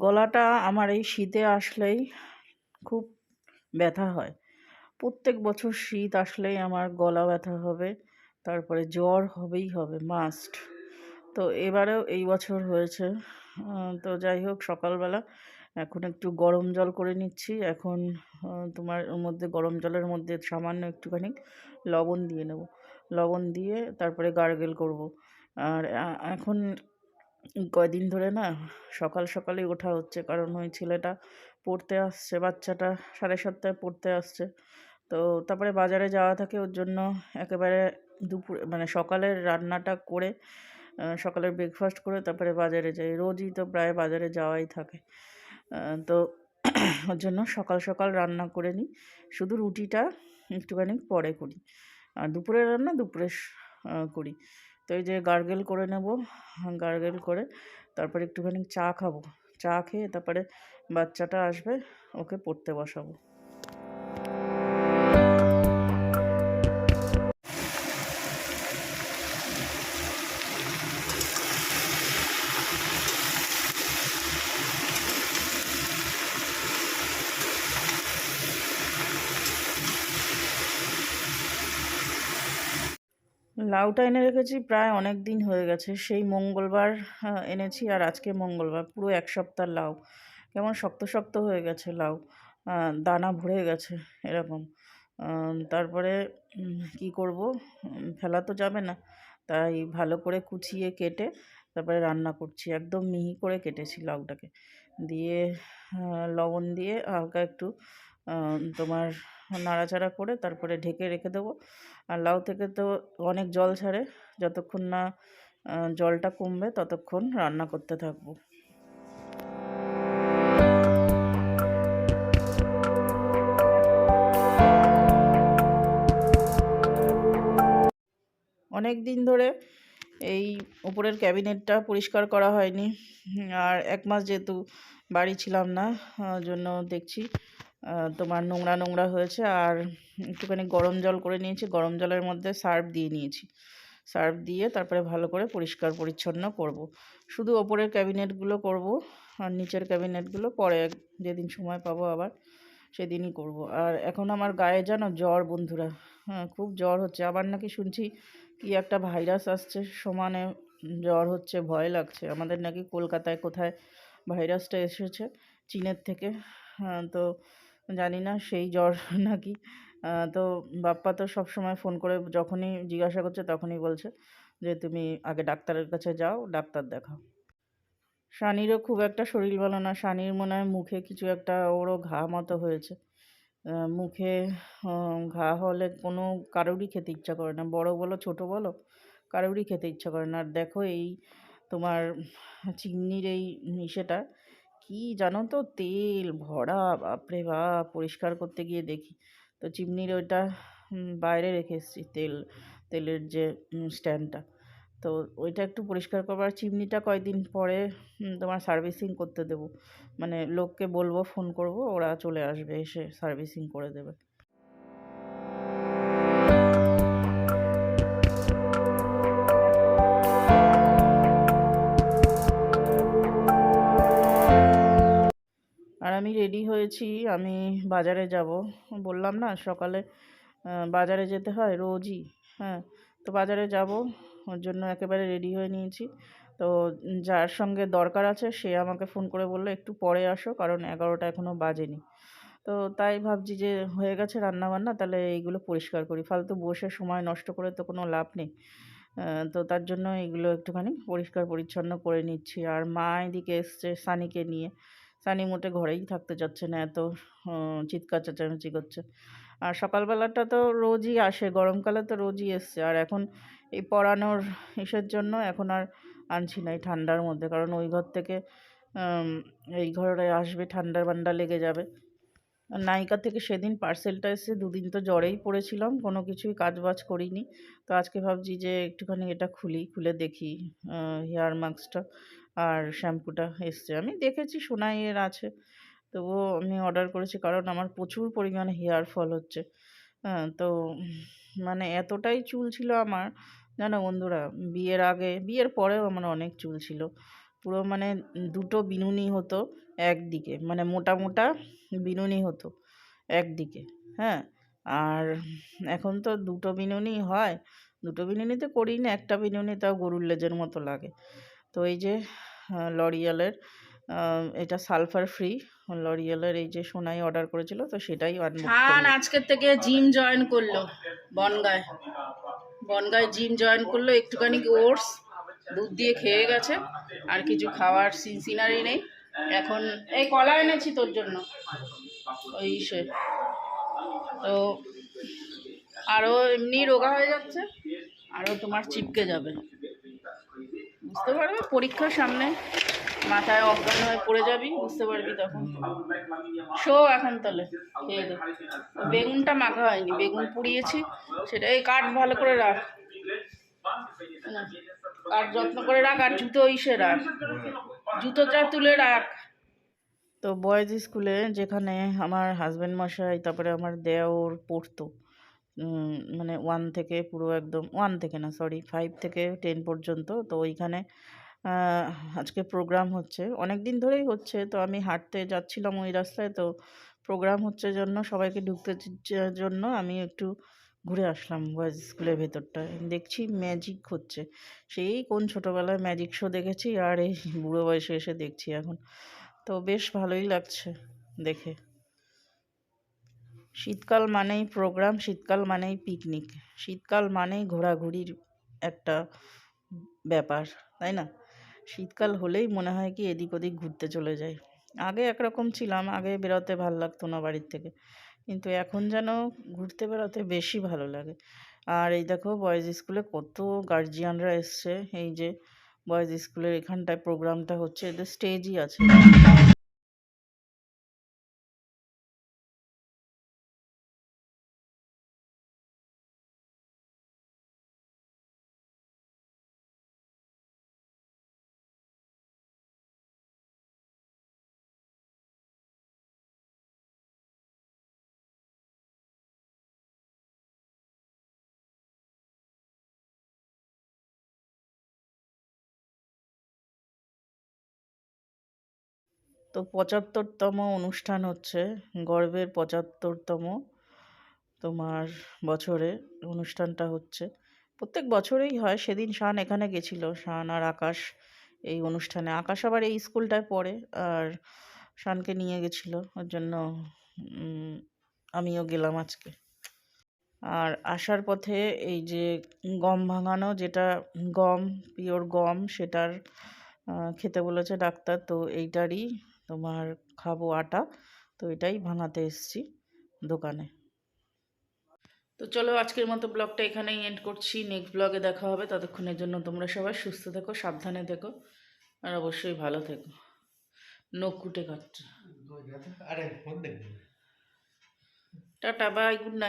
গলাটা আমার এই শীতে আসলেই খুব ব্যথা হয়। প্রত্যেক বছর শীত আসলেই আমার গলা ব্যথা হবে, তারপরে জ্বর হবেই হবে মাস্ট তো এবারেও এই বছর হয়েছে। তো যাই হোক, সকালবেলা এখন একটু গরম জল করে নিচ্ছি। এখন তোমার ওর মধ্যে, গরম জলের মধ্যে সামান্য একটুখানি লবণ দিয়ে নেব। লবণ দিয়ে তারপরে গার্গেল করব। আর এখন কয়দিন ধরে না সকাল সকালেই ওঠা হচ্ছে। কারণ ওই ছেলেটা পড়তে আসছে, বাচ্চাটা সাড়ে সাতটায় পড়তে আসছে। তো তারপরে বাজারে যাওয়া থাকে, ওর জন্য একেবারে দুপুর মানে সকালের রান্নাটা করে সকালের ব্রেকফাস্ট করে তারপরে বাজারে যাই। রোজই তো প্রায় বাজারে যাওয়াই থাকে। তো ওর জন্য সকাল সকাল রান্না করে নিই। শুধু রুটিটা একটুখানি পরে করি। আর দুপুরের রান্না দুপুরে করি। তো এই যে গার্গেল করে নেব, গার্গেল করে তারপরে একটুখানি চা খাব। চা খেয়ে তারপরে বাচ্চাটা আসবে, ওকে পড়তে বসাবো। লাউটা এনে রেখেছি, প্রায় অনেক দিন হয়ে গেছে। সেই মঙ্গলবার এনেছি আর আজকে মঙ্গলবার, পুরো এক সপ্তাহ লাউ। কেমন শক্ত শক্ত হয়ে গেছে লাউ। দানা ভরে গেছে এরকম। তারপরে কি করব? ফেলা তো যাবে না। তাই ভালো করে কুচিয়ে কেটে তারপরে রান্না করছি। একদম মিহি করে কেটেছি লাউটাকে। দিয়ে লবণ দিয়ে হালকা একটু তোমার নাড়াচাড়া করে তারপরে ঢেকে রেখে দেবো। আর লাউ থেকে তো অনেক জল ছাড়ে, যতক্ষণ না জলটা কমবে ততক্ষণ রান্না করতে থাকব। অনেক দিন ধরে এই উপরের ক্যাবিনেটটা পরিষ্কার করা হয়নি। আর এক মাস যেহেতু বাড়ি ছিলাম না জন্য দেখছি তোমার নোংরা নোংরা হয়েছে আর একটুখানি গরম জল করে নিয়েছি। গরম জলের মধ্যে সার্ফ দিয়ে নিয়েছি। সার্ফ দিয়ে তারপরে ভালো করে পরিষ্কার পরিচ্ছন্ন করব। শুধু ওপরের ক্যাবিনেটগুলো করব আর নিচের ক্যাবিনেটগুলো পরে যেদিন সময় পাবো আবার সেদিনই করব। আর এখন আমার গায়ে জানো জ্বর বন্ধুরা। হ্যাঁ খুব জ্বর হচ্ছে। আবার নাকি শুনছি কি একটা ভাইরাস আসছে সমানে জ্বর হচ্ছে ভয় লাগছে। আমাদের নাকি কলকাতায় কোথায় ভাইরাসটা এসেছে চীনের থেকে। হ্যাঁ, তো জানি না, সেই জ্বর নাকি। তো বাপ্পা তো সব সময় ফোন করে যখনই জিজ্ঞাসা করছে তখনই বলছে যে, তুমি আগে ডাক্তারের কাছে যাও, ডাক্তার দেখাও। শানিরও খুব একটা শরীর ভালো না। শানির মনে হয় মুখে কিছু একটা ওরও ঘা মতো হয়েছে। মুখে ঘা হলে কোনো কারোরই খেতে ইচ্ছা করে না। বড় বলো, ছোট বলো, কারোরই খেতে ইচ্ছা করে না। আর দেখো এই তোমার চিমনির এই ইসেটা কি জানো তো? তেল ভরা, বাপরে বাপ! পরিষ্কার করতে গিয়ে দেখি। তো চিমনির ওইটা বাইরে রেখে এসেছি তেল, তেলের যে স্ট্যান্ডটা। তো ওইটা একটু পরিষ্কার করবার চিমনিটা কয়েকদিন পরে তোমার সার্ভিসিং করতে দেবো। মানে লোককে বলব, ফোন করব, ওরা চলে আসবে, এসে সার্ভিসিং করে দেবে। রেডি হয়েছি, আমি বাজারে যাব। বললাম না, সকালে বাজারে যেতে হয় রোজই হ্যাঁ। তো বাজারে যাব, ওর জন্য একেবারে রেডি হয়ে নিয়েছি। তো যার সঙ্গে দরকার আছে, সে আমাকে ফোন করে বলল, একটু পরে আসো, কারণ এগারোটা এখনও বাজেনি। তো তাই ভাবছি যে, হয়ে গেছে রান্না বান্না তাহলে এইগুলো পরিষ্কার করি। ফালতু বসে সময় নষ্ট করে তো কোনো লাভ নেই। তো তার জন্য এগুলো একটুখানি পরিষ্কার পরিচ্ছন্ন করে নিচ্ছি। আর মা এদিকে এসছে সানিকে নিয়ে। সানি মোটে ঘরেই থাকতে চাচ্ছে না, এত চিৎকার চেঁচামেচি করছে। আর সকালবেলাটা তো রোজই আসে, গরমকালে তো রোজই এসছে। আর এখন এই পড়ানোর ইসের জন্য এখন আর আনছি না এই ঠান্ডার মধ্যে, কারণ ওই ঘর থেকে এই ঘরে আসবে ঠান্ডা বান্ডা লেগে যাবে। নাইকা থেকে সেদিন পার্সেলটা এসে দুদিন তো জ্বরেই পড়েছিলাম, কোনো কিছুই কাজ বাজ করিনি। তো আজকে ভাবছি যে একটুখানি এটা খুলি, খুলে দেখি হেয়ার মাস্কটা। আর শ্যাম্পুটা এসছে। আমি দেখেছি সোনাইয়ের আছে। তবুও আমি অর্ডার করেছি কারণ আমার প্রচুর পরিমাণে হেয়ার ফল হচ্ছে। হ্যাঁ তো মানে এতটাই চুল ছিল আমার, জানো বন্ধুরা, বিয়ের আগে, বিয়ের পরেও আমার অনেক চুল ছিল। পুরো মানে দুটো বিনুনি হতো একদিকে মানে মোটা মোটা বিনুনি হতো একদিকে হ্যাঁ? আর এখন তো দুটো বিনুনি হয়, দুটো বিনুনিতে করি না, একটা বিনুনি তাও গরুর লেজের মতো লাগে। তো এই যে লরিয়ালের এটা সালফার ফ্রি লরিয়ালের এই যে সোনাই অর্ডার করেছিল তো সেটাই খান আজকের থেকে জিম জয়েন করল বনগায়। বনগায় জিম জয়েন করল একটুখানি ওটস দুধ দিয়ে খেয়ে গেছে। আর কিছু খাওয়ার সিনারি নেই। এখন এই কলা এনেছি তোর জন্য। ওই সে। তো আরও এমনি রোগা হয়ে যাচ্ছে আরও তোমার চিপকে যাবে। বুঝতে পারবে? পরীক্ষার সামনে মাথায় অজ্ঞান হয়ে পড়ে যাবি, বুঝতে পারবি তখন। শো এখন তাহলে, খেয়ে দে। বেগুনটা মাখা হয়নি, বেগুন পুড়িয়েছি, সেটা এই কাঠ ভালো করে রাখ। কাঠ যত্ন করে রাখ, আর জুতো ইসে রাখ। জুতোটা তুলে রাখ। তো বয়েজ স্কুলে যেখানে আমার হাজব্যান্ড মশাই, তারপরে আমার দেওর পড়তো মানে ওয়ান থেকে পুরো একদম ওয়ান থেকে না সরি ফাইভ থেকে টেন পর্যন্ত। তো ওইখানে আজকে প্রোগ্রাম হচ্ছে। অনেক দিন ধরেই হচ্ছে, তো আমি হাঁটতে যাচ্ছিলাম ওই রাস্তায়। তো প্রোগ্রাম হচ্ছে জন্য, সবাইকে ঢুকতে জন্য আমি একটু ঘুরে আসলাম বয়েজ স্কুলের ভেতরটায়। দেখছি ম্যাজিক হচ্ছে। সেই কোন ছোটোবেলায় ম্যাজিক শো দেখেছি, আর এই বুড়ো বয়সে এসে দেখছি এখন। তো বেশ ভালোই লাগছে দেখে। শীতকাল মানেই প্রোগ্রাম শীতকাল মানেই পিকনিক শীতকাল মানেই ঘোরাঘুরির একটা ব্যাপার, তাই না? শীতকাল হলেই মনে হয় কি এদিক ওদিক ঘুরতে চলে যাই। আগে একরকম ছিলাম, আগে বেরোতে ভালো লাগতো না বাড়ির থেকে। কিন্তু এখন যেন ঘুরতে বেরোতে বেশি ভালো লাগে। আর এই দেখো বয়েজ স্কুলে কত গার্জিয়ানরা এসছে, এই যে বয়েজ স্কুলের এখানটায় প্রোগ্রামটা হচ্ছে, এদের স্টেজই আছে। তো পঁচাত্তরতম অনুষ্ঠান হচ্ছে, গর্বের পঁচাত্তরতম তোমার বছরে অনুষ্ঠানটা হচ্ছে। প্রত্যেক বছরেই হয়, সেদিন শান এখানে গেছিল, শান আর আকাশ এই অনুষ্ঠানে। আকাশ আবার এই স্কুলটায় পড়ে আর শানকে নিয়ে গেছিল, ওর জন্য আমিও গেলাম আজকে। আর আসার পথে এই যে গম ভাঙানো, যেটা গম, পিওর গম, সেটার খেতে বলেছে ডাক্তার, তো এইটারই তোমার খাব আটা। তো এটাই ভাঙাতে এসছি দোকানে। তো চলো আজকের মতো ব্লগটা এখানেই এন্ড করছি। নেক্সট ব্লগে দেখা হবে। ততক্ষণের জন্য তোমরা সবাই সুস্থ থেকো সাবধানে থেকো আর অবশ্যই ভালো থেকো। নখ কুটে কাটছে। আরে ফোন দেখবি টাটা বাই গুড নাইট